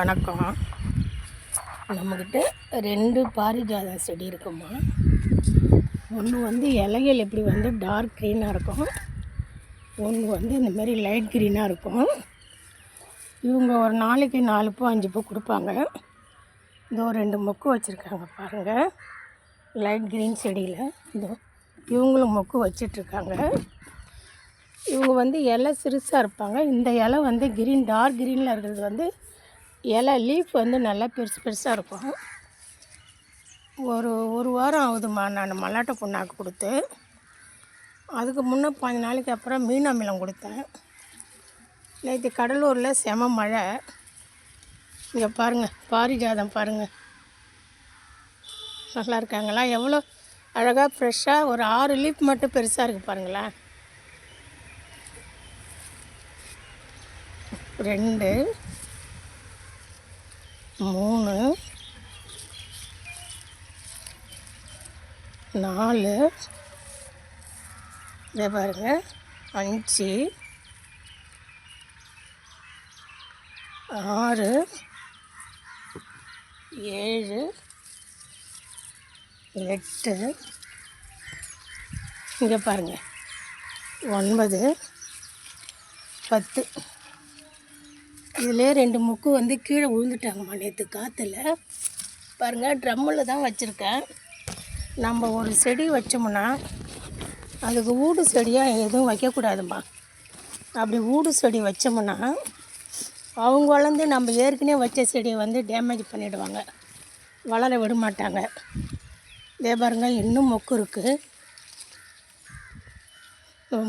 வணக்கம். நம்மக்கிட்ட ரெண்டு பாரிஜாதம் செடி இருக்குமா? ஒன்று வந்து இலைகள் எப்படி வந்து டார்க் க்ரீனாக இருக்கும். ஒன்று வந்து இந்த மாதிரி லைட் க்ரீனாக இருக்கும். இவங்க ஒரு நாளைக்கு நாலு பூ அஞ்சு பூ கொடுப்பாங்க. இதோ ரெண்டு மொக்கு வச்சுருக்காங்க பாருங்கள் லைட் க்ரீன் செடியில். இதோ இவங்களும் மொக்கு வச்சிட்ருக்காங்க. இவங்க வந்து இலை சிறுசாக இருப்பாங்க. இந்த இலை வந்து கிரீன் டார்க் க்ரீனில் இருக்கிறது வந்து இலை லீஃப் வந்து நல்லா பெருசு பெருசாக இருக்கும். ஒரு ஒரு வாரம் ஆகுதும்மா நான் மல்லாட்டை புண்ணாக்கு கொடுத்து. அதுக்கு முன்னே பாஞ்சு நாளைக்கு அப்புறம் மீன் அமிலம் கொடுத்தேன். நேற்று கடலூரில் செம மழை. இங்கே பாருங்கள் பாரிஜாதம் பாருங்கள் நல்லா இருக்காங்களா? எவ்வளோ அழகாக ஃப்ரெஷ்ஷாக ஒரு ஆறு லீஃப் மட்டும் பெருசாக இருக்குது பாருங்களேன் ரெண்டு. மூணு நாலு இதை பாருங்க அஞ்சு ஆறு ஏழு எட்டு இங்கே பாருங்கள் ஒன்பது பத்து. இதில் ரெண்டு முக்கு வந்து கீழே விழுந்துட்டாங்கம்மா நேற்று காற்றுல பாருங்கள் ட்ரம்மில் தான் வச்சுருக்கேன். நம்ம ஒரு செடி வச்சோம்னா அதுக்கு ஊடு செடியாக எதுவும் வைக்கக்கூடாதும்மா. அப்படி ஊடு செடி வச்சோம்னா அவங்க வளர்ந்து நம்ம ஏற்கனவே வச்ச செடியை வந்து டேமேஜ் பண்ணிவிடுவாங்க வளர விட மாட்டாங்க. இதே பாருங்க இன்னும் மொக்கு இருக்குது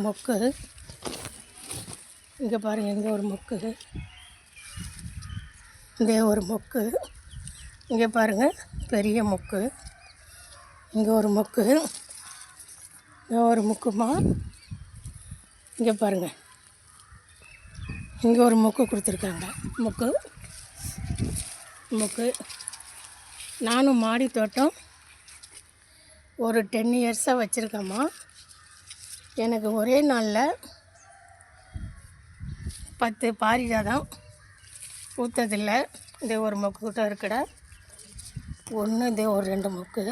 மொக்கு. இங்கே பாருங்கள் இங்கே ஒரு மொக்கு. இங்கே ஒரு மொக்கு. இங்கே பாருங்கள் பெரிய மொக்கு. இங்கே ஒரு மொக்கு. இங்கே ஒரு மொக்குமா? இங்கே பாருங்கள் இங்கே ஒரு மொக்கு கொடுத்துருக்காங்க. மொக்கு. மொக்கு. நானும் மாடி தோட்டம் ஒரு டென் இயர்ஸாக வச்சுருக்கேம்மா. எனக்கு ஒரே நாளில் பத்து பாரிஜாதம். பூத்ததில்லை இதே ஒரு மொக்கு கிட்ட இருக்குடா. ஒன்று இதே ஒரு ரெண்டு மொக்கு.